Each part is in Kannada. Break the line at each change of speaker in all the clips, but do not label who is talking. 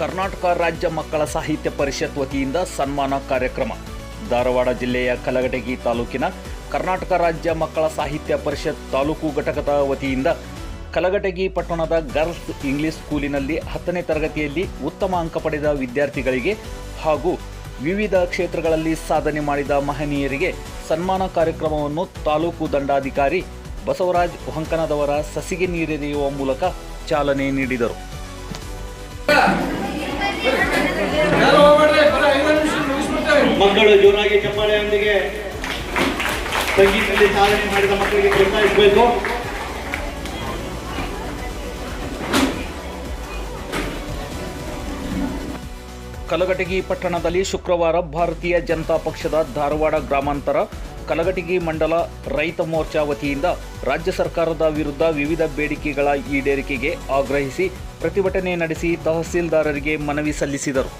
ಕರ್ನಾಟಕ ರಾಜ್ಯ ಮಕ್ಕಳ ಸಾಹಿತ್ಯ ಪರಿಷತ್ ವತಿಯಿಂದ ಸನ್ಮಾನ ಕಾರ್ಯಕ್ರಮ. ಧಾರವಾಡ ಜಿಲ್ಲೆಯ ಕಲಗಟಗಿ ತಾಲೂಕಿನ ಕರ್ನಾಟಕ ರಾಜ್ಯ ಮಕ್ಕಳ ಸಾಹಿತ್ಯ ಪರಿಷತ್ ತಾಲೂಕು ಘಟಕದ ವತಿಯಿಂದ ಕಲಗಟಗಿ ಪಟ್ಟಣದ ಗರ್ಲ್ಸ್ ಇಂಗ್ಲಿಷ್ ಸ್ಕೂಲಿನಲ್ಲಿ ಹತ್ತನೇ ತರಗತಿಯಲ್ಲಿ ಉತ್ತಮ ಅಂಕ ಪಡೆದ ವಿದ್ಯಾರ್ಥಿಗಳಿಗೆ ಹಾಗೂ ವಿವಿಧ ಕ್ಷೇತ್ರಗಳಲ್ಲಿ ಸಾಧನೆ ಮಾಡಿದ ಮಹನೀಯರಿಗೆ ಸನ್ಮಾನ ಕಾರ್ಯಕ್ರಮವನ್ನು ತಾಲೂಕು ದಂಡಾಧಿಕಾರಿ ಬಸವರಾಜ್ ಹೊಂಕನದವರ ಸಸಿಗೆ ನೀರೆರೆಯುವ ಮೂಲಕ ಚಾಲನೆ ನೀಡಿದರು.
ಮಕ್ಕಳು ಜೋರಾಗಿ ಚಪ್ಪಾಳೆಯೊಂದಿಗೆ ಸಂಗೀತದಲ್ಲಿ ಸಾಧನೆ ಮಾಡಿದ ಮಕ್ಕಳಿಗೆ ಪ್ರೋತ್ಸಾಹಿಸಬೇಕು.
ಕಲಗಟಗಿ ಪಟ್ಟಣದಲ್ಲಿ ಶುಕ್ರವಾರ ಭಾರತೀಯ ಜನತಾ ಪಕ್ಷದ ಧಾರವಾಡ ಗ್ರಾಮಾಂತರ ಕಲಗಟಗಿ ಮಂಡಲ ರೈತ ಮೋರ್ಚಾ ವತಿಯಿಂದ ರಾಜ್ಯ ಸರ್ಕಾರದ ವಿರುದ್ಧ ವಿವಿಧ ಬೇಡಿಕೆಗಳ ಈಡೇರಿಕೆಗೆ ಆಗ್ರಹಿಸಿ ಪ್ರತಿಭಟನೆ ನಡೆಸಿ ತಹಸೀಲ್ದಾರರಿಗೆ ಮನವಿ ಸಲ್ಲಿಸಿದರು.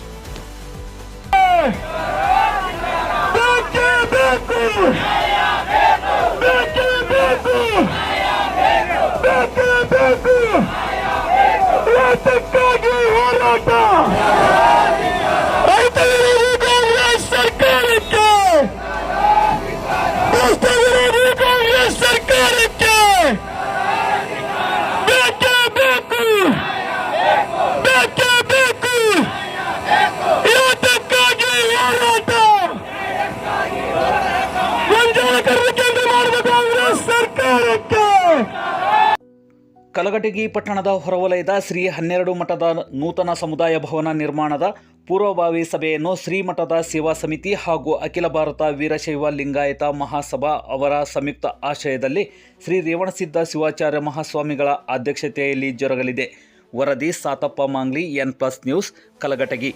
Let's go!
ಕಲಘಟಗಿ ಪಟ್ಟಣದ ಹೊರವಲಯದ ಶ್ರೀ ಹನ್ನೆರಡು ಮಠದ ನೂತನ ಸಮುದಾಯ ಭವನ ನಿರ್ಮಾಣದ ಪೂರ್ವಭಾವಿ ಸಭೆಯನ್ನು ಶ್ರೀಮಠದ ಸೇವಾ ಸಮಿತಿ ಹಾಗೂ ಅಖಿಲ ಭಾರತ ವೀರಶೈವ ಲಿಂಗಾಯತ ಮಹಾಸಭಾ ಅವರ ಸಂಯುಕ್ತ ಆಶ್ರಯದಲ್ಲಿ ಶ್ರೀ ರೇವಣಸಿದ್ಧ ಶಿವಾಚಾರ್ಯ ಮಹಾಸ್ವಾಮಿಗಳ ಅಧ್ಯಕ್ಷತೆಯಲ್ಲಿ ಜರುಗಲಿದೆ. ವರದಿ, Satappa Mangli, N plus news, Kalaghatagi.